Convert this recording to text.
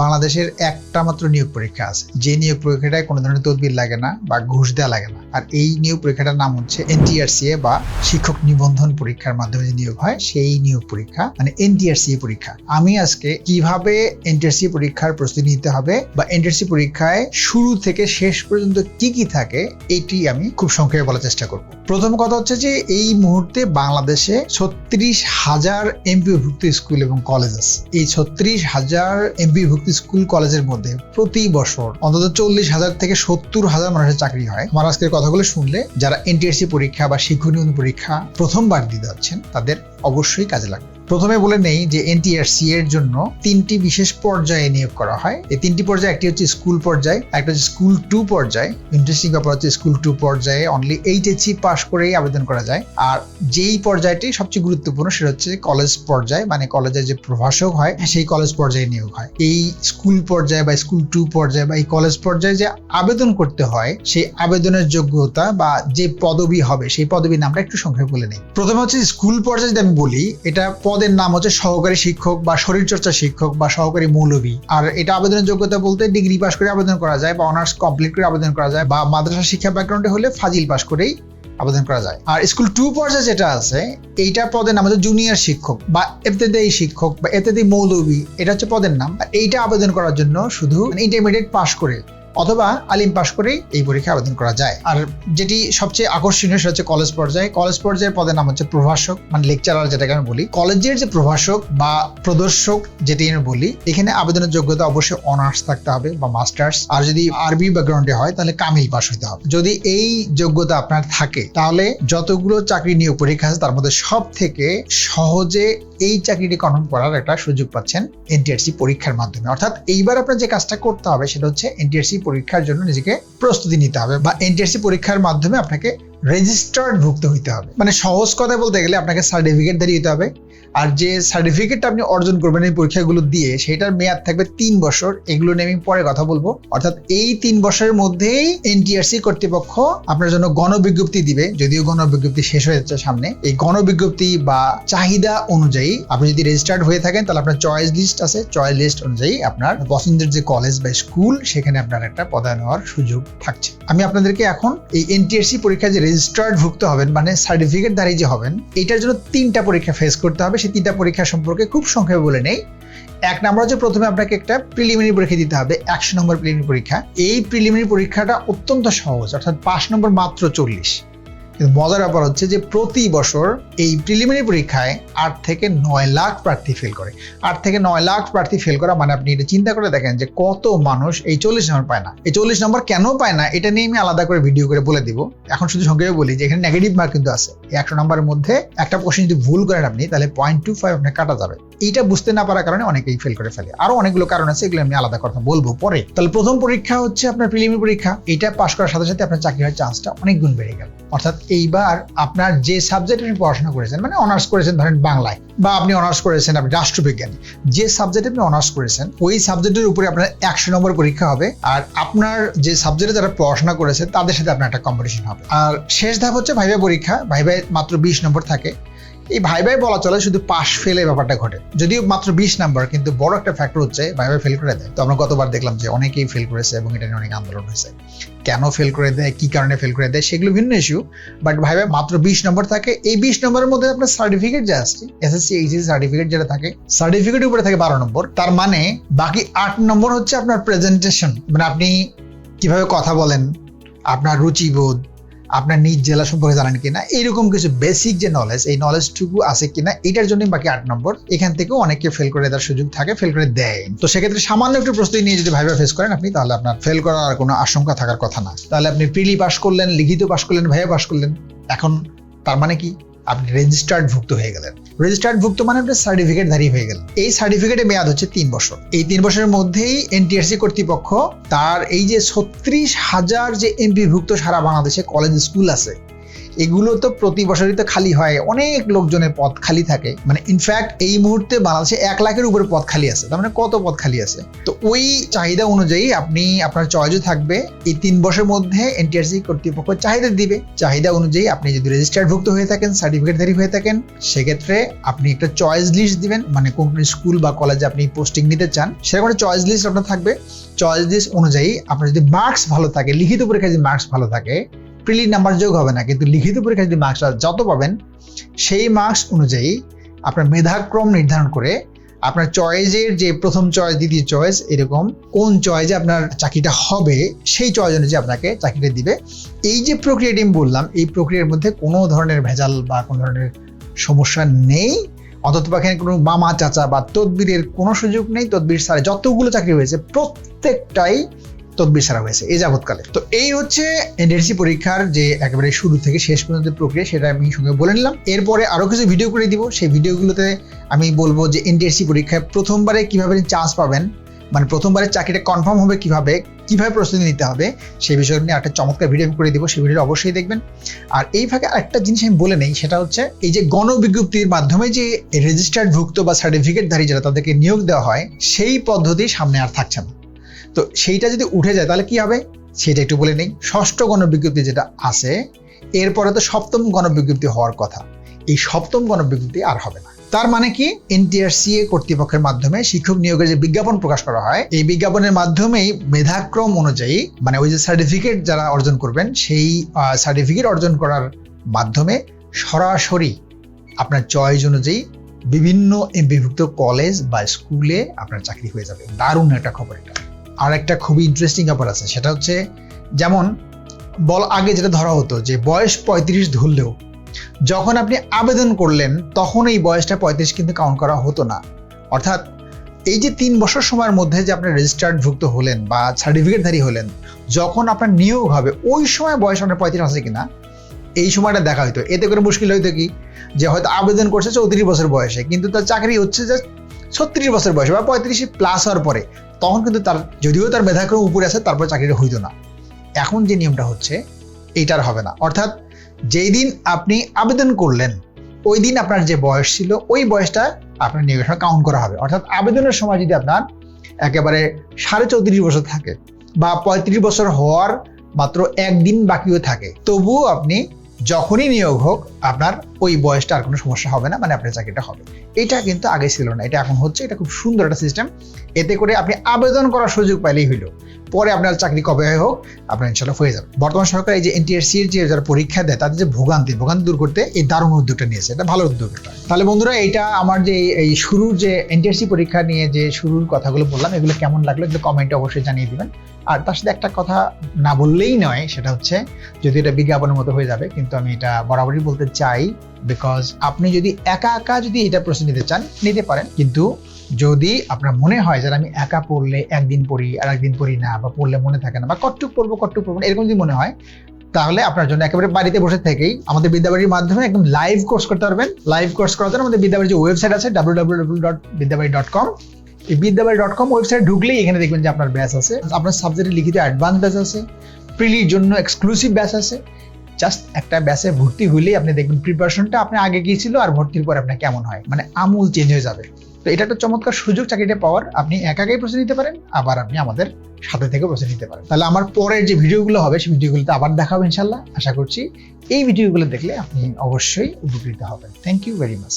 বাংলাদেশের একটা মাত্র নিয়োগ পরীক্ষা আছে। যে নিয়োগ পরীক্ষাটায় কোনো ধরনের তদবির লাগে না বা ঘুষ দেওয়া লাগে না। আর এই নিয়োগ পরীক্ষাটার নাম হচ্ছে এনটিআরসিএ বা শিক্ষক নিবন্ধন পরীক্ষার মাধ্যমে যে নিয়োগ হয়, সেই নিয়োগ পরীক্ষা মানে এনটিআরসিএ পরীক্ষা। আমি আজকে কীভাবে এনটিআরসি পরীক্ষার প্রস্তুতি নিতে হবে বা এনটিআরসি পরীক্ষায় শুরু থেকে শেষ পর্যন্ত কি কি থাকে, এটি আমি খুব সংক্ষেপে বলার চেষ্টা করব। প্রথম কথা হচ্ছে যে এই মুহূর্তে বাংলাদেশে ছত্রিশ হাজার এমপিভুক্ত স্কুল এবং কলেজ আছে। এই ছত্রিশ হাজার এমপিভুক্ত স্কুল কলেজের মধ্যে প্রতি বছর অন্তত চল্লিশ হাজার থেকে সত্তর হাজার মানুষের চাকরি হয়। আমার আজকের কথাগুলো শুনলে যারা এনটিএসসি পরীক্ষা বা শিক্ষক পরীক্ষা প্রথমবার দিতে যাচ্ছেন, তাদের অবশ্যই কাজে লাগবে। প্রথমে বলে নেই যে এনটিআরসি এর জন্য তিনটি বিশেষ পর্যায়ে নিয়োগ করা হয়। এই তিনটি পর্যায়ে, একটি হচ্ছে স্কুল পর্যায়ে একটা হচ্ছে স্কুল টু পর্যায়ে। ইন্টারেস্টিং ব্যাপার হচ্ছে স্কুল টু পর্যায়ে অনলি এইচএসসি পাস করেই আবেদন করা যায়। আর যেই পর্যায়টি সবচেয়ে গুরুত্বপূর্ণ সেটা হচ্ছে কলেজ পর্যায়ে মানে কলেজের যে প্রভাষক হয়, সেই কলেজ পর্যায়ে নিয়োগ হয়। এই স্কুল পর্যায়ে বা স্কুল টু পর্যায়ে বা এই কলেজ পর্যায়ে যে আবেদন করতে হয়, সেই আবেদনের যোগ্যতা বা যে পদবি হবে, সেই পদবীর নামটা একটু সংক্ষেপে বলে নেই। প্রথমে হচ্ছে স্কুল পর্যায়ে যদি আমি বলি, এটা পদের নাম হচ্ছে সহকারী শিক্ষক বা শরীরচর্চা শিক্ষক বা সহকারী মৌলবী। আর এটা আবেদনের যোগ্যতা বলতে ডিগ্রি পাস করে আবেদন করা যায় বা অনার্স কমপ্লিট করে আবেদন করা যায় বা মাদ্রাসা শিক্ষা ব্যাকগ্রাউন্ডে হলে ফাজিল পাস করেই আবেদন করা যায়। আর স্কুল টু পর্যায়ে যেটা আছে, এইটা পদের নাম হচ্ছে জুনিয়র শিক্ষক বা এতেদেই শিক্ষক বা এতেদেই মৌলবী, এটা হচ্ছে পদের নাম। এইটা আবেদন করার জন্য শুধু ইন্টারমিডিয়েট পাস করে অথবা আলিম পাশ করেই এই পরীক্ষা আবেদন করা যায়। আর যেটি সবচেয়ে আকর্ষণীয় সেটা হচ্ছে কলেজ পর্যায়ে। কলেজ পর্যায়ের পদের নাম হচ্ছে প্রভাষক মানে লেকচারার যেটাকে আমি বলি। কলেজের যে প্রভাষক বা প্রদর্শক যেটি আমি বলি, এখানে আবেদনের যোগ্যতা অবশ্যই অনার্স থাকতে হবে বা মাস্টার্স আর যদি আরবি ব্যাকগ্রাউন্ডে হয়, তাহলে কামিল পাস হতে হবে। যদি এই যোগ্যতা আপনার থাকে, তাহলে যতগুলো চাকরি নিয়োগ পরীক্ষা আছে, তার মধ্যে সব থেকে সহজে এই চাকরিটি কনফার্ম করার একটা সুযোগ পাচ্ছেন এনটিআরসি পরীক্ষার মাধ্যমে। অর্থাৎ এইবার আপনার যে কাজটা করতে হবে সেটা হচ্ছে এনটিআরসি পরীক্ষার জন্য নিজেকে প্রস্তুতি নিতে হবে বা এনটিআরসি পরীক্ষার মাধ্যমে আপনাকে রেজিস্টার্ড ভুক্ত হইতে হবে। মানে সহজ কথা বলতে গেলে আপনাকে সার্টিফিকেট দাঁড়িয়ে হবে। আর যে সার্টিফিকেটটা আপনি অর্জন করবেন এই পরীক্ষাগুলো দিয়ে, সেটার মেয়াদ থাকবে তিন বছর। এগুলো নিয়ে আমি পরে কথা বলব। অর্থাৎ এই তিন বছরের মধ্যেই এনটিআরসি কর্তৃপক্ষ আপনার জন্য গণবিজ্ঞপ্তি দিবে। যদিও গণবিজ্ঞপ্তি শেষ হয়ে যাচ্ছে সামনে। এই গণবিজ্ঞপ্তি বা চাহিদা অনুযায়ী আপনি যদি রেজিস্টার্ড হয়ে থাকেন, তাহলে আপনার চয়েস লিস্ট আছে। চয়েস লিস্ট অনুযায়ী আপনার পছন্দের যে কলেজ বা স্কুল সেখানে আপনার একটা পদায়ন হওয়ার সুযোগ থাকছে। আমি আপনাদেরকে এখন এই এনটিআরসি পরীক্ষায় যে রেজিস্টার্ড ভুক্ত হবেন মানে সার্টিফিকেট দাঁড়িয়ে যে হবেন, এটার জন্য তিনটা পরীক্ষা ফেস করতে হবে। সেই তিনটা পরীক্ষা সম্পর্কে খুব সংক্ষেপে বলে নেই। এক নম্বর হচ্ছে প্রথমে আপনাকে একটা প্রিলিমিনারি পরীক্ষা দিতে হবে, একশো নম্বর প্রিলিমিনারি পরীক্ষা। এই প্রিলিমিনারি পরীক্ষাটা অত্যন্ত সহজ, অর্থাৎ পাঁচ নম্বর মাত্র চল্লিশ। কিন্তু মজার ব্যাপার হচ্ছে যে প্রতি বছর এই প্রিলিমিনারি পরীক্ষায় আট থেকে নয় লাখ প্রার্থী ফেল করে। আট থেকে নয় লাখ প্রার্থী ফেল করা মানে আপনি এটা চিন্তা করে দেখেন যে কত মানুষ এই চল্লিশ নম্বর পায় না। এই চল্লিশ নম্বর কেন পায় না এটা নিয়ে আমি আলাদা করে ভিডিও করে বলে দিব। এখন শুধু সংক্ষেপে বলি যে এখানে নেগেটিভ মার্ক কিন্তু আছে। একশো নম্বরের মধ্যে একটা কোশ্চেন যদি ভুল করেন আপনি, তাহলে পয়েন্ট টু ফাইভ আপনার কাটা যাবে। এইটা বুঝতে না পারার কারণে অনেকেই ফেল করে ফেলে। আরও অনেকগুলো কারণ আছে, এগুলো আমি আলাদা কথা বলব পরে। তাহলে প্রথম পরীক্ষা হচ্ছে আপনার প্রিলিমিনারি পরীক্ষা। এটা পাশ করার সাথে সাথে আপনার চাকরি হওয়ার চান্সটা অনেক গুণ বেড়ে গেল। অর্থাৎ এইবার আপনার যে সাবজেক্ট আপনি পড়াশোনা করেছেন মানে অনার্স করেছেন ধরেন বাংলায়, বা আপনি অনার্স করেছেন আপনি রাষ্ট্রবিজ্ঞান, যে সাবজেক্ট আপনি অনার্স করেছেন, ওই সাবজেক্টের উপরে আপনার একশো নম্বর পরীক্ষা হবে, আর আপনার যে সাবজেক্টে যারা পড়াশোনা করেছে, তাদের সাথে আপনার একটা কম্পিটিশন হবে। আর শেষ ধাপ হচ্ছে ভাইভা পরীক্ষা ভাইভাই মাত্র বিশ নম্বর থাকে। এই ভাই ভাই বলা চলে শুধু পাশ ফেলে ব্যাপারটা ঘটে। যদিও মাত্র বিশ নাম্বার, কিন্তু বড় একটা ফ্যাক্টর হচ্ছে ভাই ভাই ফেল করে দেয়। তো আমরা গতবার দেখলাম যে অনেকেই ফেল করেছে এবং এটা নিয়ে অনেক আন্দোলন হয়েছে। কেন ফেল করে দেয়, কি কারণে ফেল করে দেয়, সেগুলো ভিন্ন ইস্যু বাট ভাই ভাই, মাত্র বিশ নম্বর থাকে। এই বিশ নম্বরের মধ্যে আপনার সার্টিফিকেট যে আসছে এসএসসি এইচএসসি সার্টিফিকেট যেটা থাকে সার্টিফিকেটের উপরে থাকে বারো নম্বর। তার মানে বাকি আট নম্বর হচ্ছে আপনার প্রেজেন্টেশন মানে আপনি কীভাবে কথা বলেন, আপনার রুচিবোধ আপনার নিজ জেলা সম্পর্কে জানেন কিনা, এইরকম কিছু বেসিক যে নলেজ এই নলেজটুকু আছে কিনা, এটার জন্যই বাকি আট নম্বর, এখান থেকেও অনেকে ফেল করে দেওয়ার সুযোগ থাকে ফেল করে দেয়। তো সেক্ষেত্রে সামান্য একটু প্রস্তুতি নিয়ে যদি ভাইবা ফেস করেন আপনি, তাহলে আপনার ফেল করার আর কোনো আশঙ্কা থাকার কথা না। তাহলে আপনি প্রিলি পাস করলেন, লিখিত পাস করলেন ভাইয়া পাস করলেন, এখন তার মানে কি? আপনি রেজিস্টার্ড ভুক্ত হয়ে গেলেন। রেজিস্টার্ড ভুক্ত মানে আপনার সার্টিফিকেট ধারী হয়ে গেল। এই সার্টিফিকেটের মেয়াদ হচ্ছে তিন বছর। এই তিন বছরের মধ্যেই এনটিআরসি কর্তৃপক্ষ তার এই যে ছত্রিশ হাজার যে এমপি ভুক্ত সারা বাংলাদেশে কলেজ স্কুল আছে এগুলো তো প্রতি বছরই তো খালি হয়। অনেক লোকজনের পদ খালি থাকে। মানে ইনফ্যাক্ট এই মুহূর্তে বাংলাদেশে এক লাখের উপরে পদ খালি আছে। তার মানে কত পদ খালি আছে? তো ওই চাহিদা অনুযায়ী আপনি, আপনার চয়েসও থাকবে। এই তিন বছরের মধ্যে এনটিআরসি কর্তৃপক্ষ চাহিদা দিবে। চাহিদা অনুযায়ী আপনি যদি রেজিস্টার্ড ভুক্ত হয়ে থাকেন সার্টিফিকেটধারী হয়ে থাকেন, সেক্ষেত্রে আপনি একটা চয়েস লিস্ট দিবেন। মানে কোন স্কুল বা কলেজে আপনি পোস্টিং নিতে চান, সেরকম একটা চয়েস লিস্ট আপনার থাকবে। চয়েস লিস্ট অনুযায়ী আপনার যদি মার্কস ভালো থাকে, লিখিত পরীক্ষায় যদি মার্কস ভালো থাকে প্রিলি নাম্বার যোগ হবে না, কিন্তু লিখিত পরীক্ষা যদি মার্কস যত পাবেন, সেই মার্কস অনুযায়ী আপনার মেধাক্রম নির্ধারণ করে আপনার চয়েসের যে প্রথম চয়েস দ্বিতীয় চয়েস এরকম কোন চয়েসে আপনার চাকরিটা হবে, সেই চয়েস অনুযায়ী আপনাকে চাকরিটা দিবে। এই যে প্রক্রিয়াটি আমি বললাম, এই প্রক্রিয়ার মধ্যে কোনো ধরনের ভেজাল বা কোনো ধরনের সমস্যা নেই। অন্তত এখানে কোনো মামা চাচা বা তদবিরের কোনো সুযোগ নেই। তদবির সারে যতগুলো চাকরি হয়েছে, প্রত্যেকটাই তদবির সারা হয়েছে, এই যাবৎকালে। তো এই হচ্ছে এনডিএসসি পরীক্ষার যে একেবারে শুরু থেকে শেষ পর্যন্ত প্রক্রিয়া, সেটা আমি সঙ্গে বলে নিলাম। এরপরে আরও কিছু ভিডিও করে দিব। সেই ভিডিওগুলোতে আমি বলব যে এনডিএসসি পরীক্ষায় প্রথমবারে কীভাবে চান্স পাবেন মানে প্রথমবারের চাকরিটা কনফার্ম হবে কীভাবে কীভাবে প্রস্তুতি নিতে হবে, সেই বিষয় নিয়ে একটা চমৎকার ভিডিও করে দিব। সেই ভিডিওটা অবশ্যই দেখবেন। আর এই ফাঁকে আরেকটা জিনিস আমি বলে নেই, সেটা হচ্ছে এই যে গণবিজ্ঞপ্তির মাধ্যমে যে রেজিস্টার্ড ভুক্ত বা সার্টিফিকেটধারী যারা তাদেরকে নিয়োগ দেওয়া হয়, সেই পদ্ধতি সামনে আর থাকছে না। তো সেইটা যদি উঠে যায়, তাহলে কি হবে? সেটা একটু বলে নেই। ষষ্ঠ গণবিজ্ঞপ্তি যেটা আছে, এরপরে তো সপ্তম গণবিজ্ঞপ্তি হওয়ার কথা। এই সপ্তম গণবিজ্ঞপ্তি আর হবে না। তার মানে কি? এনটিআরসিএ কর্তৃপক্ষের মাধ্যমে শিক্ষক নিয়োগের যে বিজ্ঞাপন প্রকাশ করা হয়, এই বিজ্ঞাপনের মাধ্যমেই মেধাক্রম অনুযায়ী মানে ওই যে সার্টিফিকেট যারা অর্জন করবেন, সেই সার্টিফিকেট অর্জন করার মাধ্যমে সরাসরি আপনার চয়েস অনুযায়ী বিভিন্ন এমপিভুক্ত কলেজ বা স্কুলে আপনার চাকরি হয়ে যাবে। দারুণ একটা খবর এটা। আর একটা খুবই ইন্টারেস্টিং ব্যাপার আছে, সেটা হচ্ছে যেমন বল আগে যেটা ধরা হতো যে বয়স পঁয়ত্রিশ ধরলেও যখন আপনি আবেদন করলেন তখন এই বয়সটা পঁয়ত্রিশ কিন্তু কাউন্ট করা হতো না। অর্থাৎ এই যে তিন বছর সময়ের মধ্যে যে আপনি রেজিস্টার্ড ভুক্ত হলেন বা সার্টিফিকেটধারী হলেন, যখন আপনার নিয়োগ হবে, ওই সময় বয়স আপনার পঁয়ত্রিশ আছে কিনা, এই সময়টা দেখা হইতো। এতে করে মুশকিল হইতো কি? যে হয়তো আবেদন করছে চৌত্রিশ বছর বয়সে, কিন্তু তার চাকরি হচ্ছে যে ছত্রিশ বছর বয়সে বা পঁয়ত্রিশ প্লাস হওয়ার পরে। তখন কিন্তু তার, যদিও তার মেধাক্রম উপরে আছে, তারপর চাকরিটা হইতো না। এখন যে নিয়মটা হচ্ছে এইটার হবে না। অর্থাৎ যেই দিন আপনি আবেদন করলেন, ওই দিন আপনার যে বয়স ছিল, ওই বয়সটা আপনার নিয়োগের সময় কাউন্ট করা হবে। অর্থাৎ আবেদনের সময় যদি আপনার একেবারে সাড়ে চৌত্রিশ বছর থাকে বা পঁয়ত্রিশ বছর হওয়ার মাত্র একদিন বাকিও থাকে, তবুও আপনি যখনই নিয়োগ হোক, আপনার ওই বয়সটা আর কোনো সমস্যা হবে না মানে আপনার চাকরিটা হবে। এটা কিন্তু আগে ছিল না, এটা এখন হচ্ছে, এটা খুব সুন্দর একটা সিস্টেম এতে করে আপনি আবেদন করার সুযোগ পাইলেই হইল। পরে আপনার চাকরি কবে হোক, আপনার ইনশাল্লাহ হয়ে যাবে। বর্তমান সরকার এই যে এনটিআরসি এর যে যারা পরীক্ষা দেয়, তাদের যে ভোগান্তি ভোগান্তি দূর করতে এই দারুণ উদ্যোগটা নিয়েছে। এটা ভালো উদ্যোগ তাহলে বন্ধুরা এটা আমার যে এই শুরুর যে এনটিআরসি পরীক্ষা নিয়ে যে শুরুর কথাগুলো বললাম, এগুলো কেমন লাগল এগুলো কমেন্টে অবশ্যই জানিয়ে দিবেন। আর তার সাথে একটা কথা না বললেই নয়, সেটা হচ্ছে যদি এটা বিজ্ঞাপনের মতো হয়ে যাবে, কিন্তু আমি এটা বরাবরই বলতে চাই বিকজ আপনি যদি একা একা যদি এটা প্রশ্ন নিতে চান, নিতে পারেন, কিন্তু যদি আপনার মনে হয় যে আমি একা পড়লে একদিন পড়ি আর একদিন পড়ি না, বা পড়লে মনে থাকে না, বা কটটুক পড়ব কটটুক পড়ব এরকম যদি মনে হয়, তাহলে আপনার জন্য একেবারে বাড়িতে বসে থেকেই আমাদের বিদ্যাবাড়ির মাধ্যমে একদম লাইভ কোর্স করতে পারবেন। লাইভ কোর্স করার জন্য আমাদের বিদ্যাবাড়ির যে ওয়েবসাইট আছে W W W dot Vidyabari dot com এই বিদ্যাবাড়ি ডট কম ওয়েবসাইট ঢুকলেই এখানে দেখবেন যে আপনার ব্যাচ আছে। আপনার সাবজেক্টে লিখিত অ্যাডভান্স ব্যাচ আছে প্রিলির জন্য এক্সক্লুসিভ ব্যাচ আছে জাস্ট একটা ব্যাচে ভর্তি হইলেই আপনি দেখবেন প্রিপারেশনটা আপনি আগে গিয়েছিল আর ভর্তির পর আপনার কেমন হয়। মানে আমূল চেঞ্জ হয়ে যাবে। তো এটা একটা চমৎকার সুযোগ চাকরিটা পাওয়ার। আপনি একা একাই প্রশ্ন নিতে পারেন, আবার আপনি আমাদের সাথে থেকে প্রশ্ন নিতে পারেন। তাহলে আমার পরের যে ভিডিওগুলো হবে, সেই ভিডিওগুলোতে আবার দেখাবো ইনশাল্লাহ আশা করছি এই ভিডিওগুলো দেখলে আপনি অবশ্যই উপকৃত হবেন। Thank you very much